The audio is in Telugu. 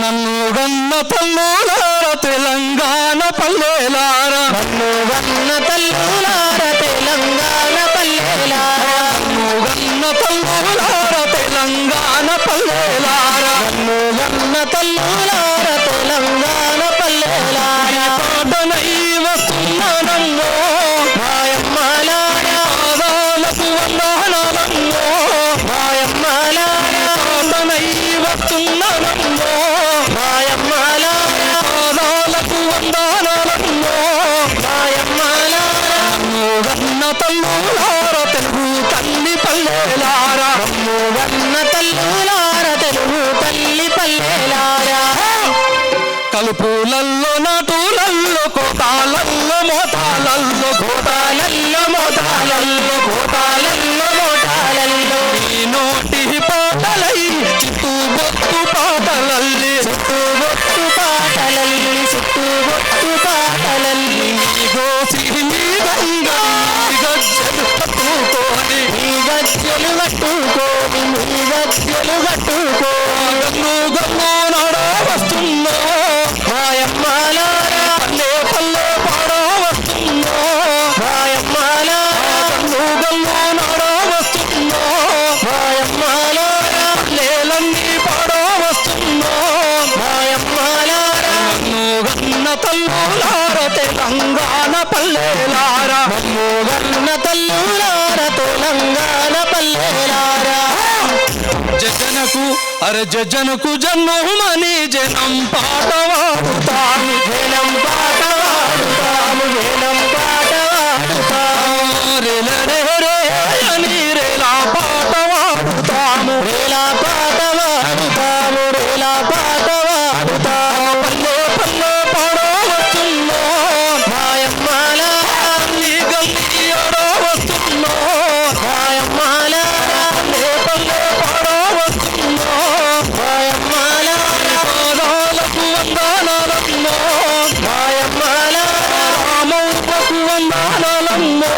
నన్ను గన్న తల్లులార తెలంగాణ పల్లెలార. నన్ను గన్న తల్లులార తెలంగాణ పల్లెలార. నన్ను గన్న తల్లులార తెలంగాణ పల్లెలార. నన్ను గన్న తల్లులార తెలంగాణ పల్లెలార. పాటనై వస్తున్నానమ్మో మాయమ్మలార పాదాలకు తల్లులార తెలుగు తల్లి పల్లెలార. గన్న తల్లులార తెలుగు తల్లి పల్లెలార. కలుపులల్లో నాటులల్లో కోటాలల్లో మోతాలల్లో కోటాలల్లో మీ గజ్జలు కట్టుకోని మీ గజ్జలు కట్టుకోని. గన్ను గన్ను నాడా వస్తున్నా పల్లె పల్లె పల్లె పాడా వస్తున్నా. మాయమ్మలారా గన్ను గన్ను వస్తుందో మాయమ్మ నారా పల్లెలన్నీ పాడా వస్తున్నా. మాయమ్మలారా నన్ను గన్న తల్లులార తెలంగాణ పల్లెలారా. నన్ను గన్న తల్లులార తెలంగాణ జనకు అర జనకు జన్మహుమని జనం పాట వాడుతాను వేలం పాట వాడుతాము మాయమ్మ రామవ్వకు వందానమ్మో